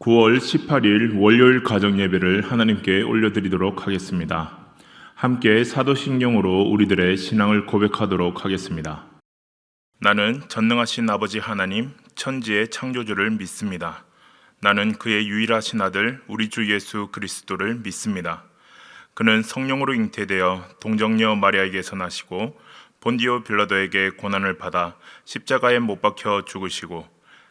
9월 18일 월요일 가정 예배를 하나님께 올려드리도록 하겠습니다. 함께 사도신경으로 우리들의 신앙을 고백하도록 하겠습니다. 나는 전능하신 아버지 하나님, 천지의 창조주를 믿습니다. 나는 그의 유일하신 아들, 우리 주 예수 그리스도를 믿습니다. 그는 성령으로 잉태되어 동정녀 마리아에게서 나시고 본디오 빌라도에게 고난을 받아 십자가에 못 박혀 죽으시고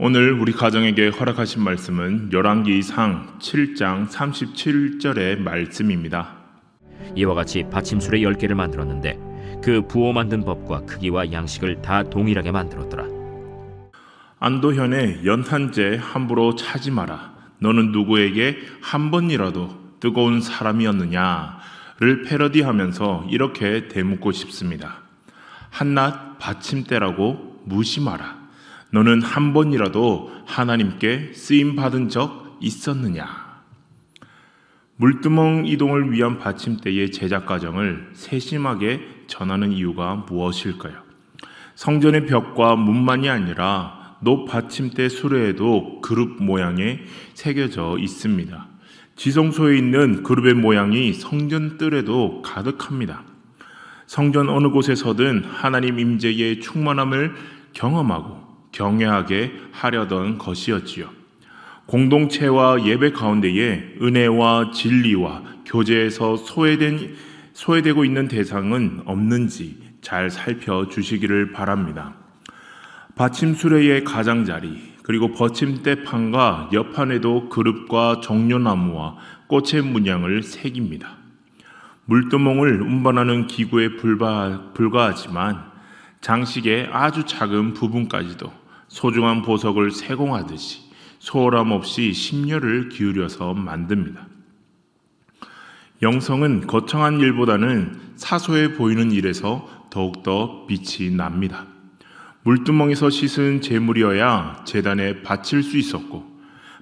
오늘 우리 가정에게 허락하신 말씀은 열왕기상 7장 37절의 말씀입니다. 이와 같이 받침술의 열 개를 만들었는데 그 부어 만든 법과 크기와 양식을 다 동일하게 만들었더라. 안도현의 연탄재 함부로 차지 마라. 너는 누구에게 한 번이라도 뜨거운 사람이었느냐를 패러디하면서 이렇게 대묻고 싶습니다. 한낱 받침대라고 무심하라. 너는 한 번이라도 하나님께 쓰임 받은 적 있었느냐? 물두멍 이동을 위한 받침대의 제작 과정을 세심하게 전하는 이유가 무엇일까요? 성전의 벽과 문만이 아니라 높 받침대 수레에도 그룹 모양에 새겨져 있습니다. 지성소에 있는 그룹의 모양이 성전 뜰에도 가득합니다. 성전 어느 곳에서든 하나님 임재의 충만함을 경험하고 경외하게 하려던 것이었지요. 공동체와 예배 가운데에 은혜와 진리와 교제에서 소외된 소외되고 있는 대상은 없는지 잘 살펴주시기를 바랍니다. 받침 수레의 가장자리 그리고 버침대판과 옆판에도 그릇과 종려나무와 꽃의 문양을 새깁니다. 물두멍을 운반하는 기구에 불과, 불과하지만 장식의 아주 작은 부분까지도 소중한 보석을 세공하듯이 소홀함 없이 심려를 기울여서 만듭니다. 영성은 거창한 일보다는 사소해 보이는 일에서 더욱더 빛이 납니다. 물두멍에서 씻은 재물이어야 재단에 바칠 수 있었고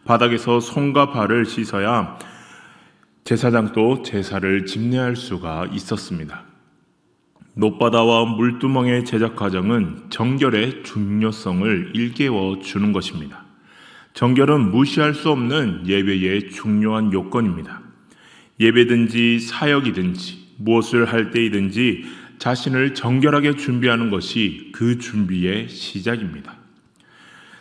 바닥에서 손과 발을 씻어야 제사장도 제사를 집례할 수가 있었습니다. 노바다와 물두멍의 제작 과정은 정결의 중요성을 일깨워 주는 것입니다. 정결은 무시할 수 없는 예배의 중요한 요건입니다. 예배든지 사역이든지 무엇을 할 때이든지 자신을 정결하게 준비하는 것이 그 준비의 시작입니다.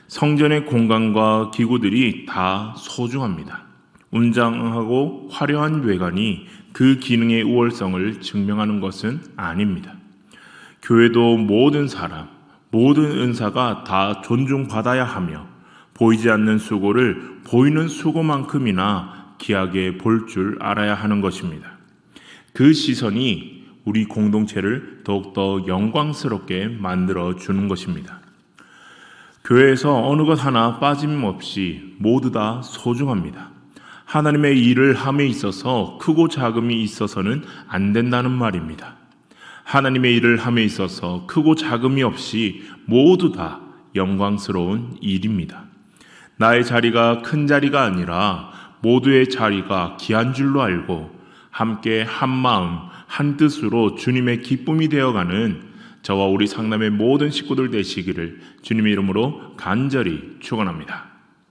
성전의 공간과 기구들이 다 소중합니다. 웅장하고 화려한 외관이 그 기능의 우월성을 증명하는 것은 아닙니다. 교회도 모든 사람, 모든 은사가 다 존중받아야 하며 보이지 않는 수고를 보이는 수고만큼이나 귀하게 볼 줄 알아야 하는 것입니다. 그 시선이 우리 공동체를 더욱더 영광스럽게 만들어 주는 것입니다. 교회에서 어느 것 하나 빠짐없이 모두 다 소중합니다. 하나님의 일을 함에 있어서 크고 작음이 있어서는 안 된다는 말입니다. 하나님의 일을 함에 있어서 크고 작음이 없이 모두 다 영광스러운 일입니다. 나의 자리가 큰 자리가 아니라 모두의 자리가 귀한 줄로 알고 함께 한 마음, 한 뜻으로 주님의 기쁨이 되어가는 저와 우리 상남의 모든 식구들 되시기를 주님의 이름으로 간절히 축원합니다.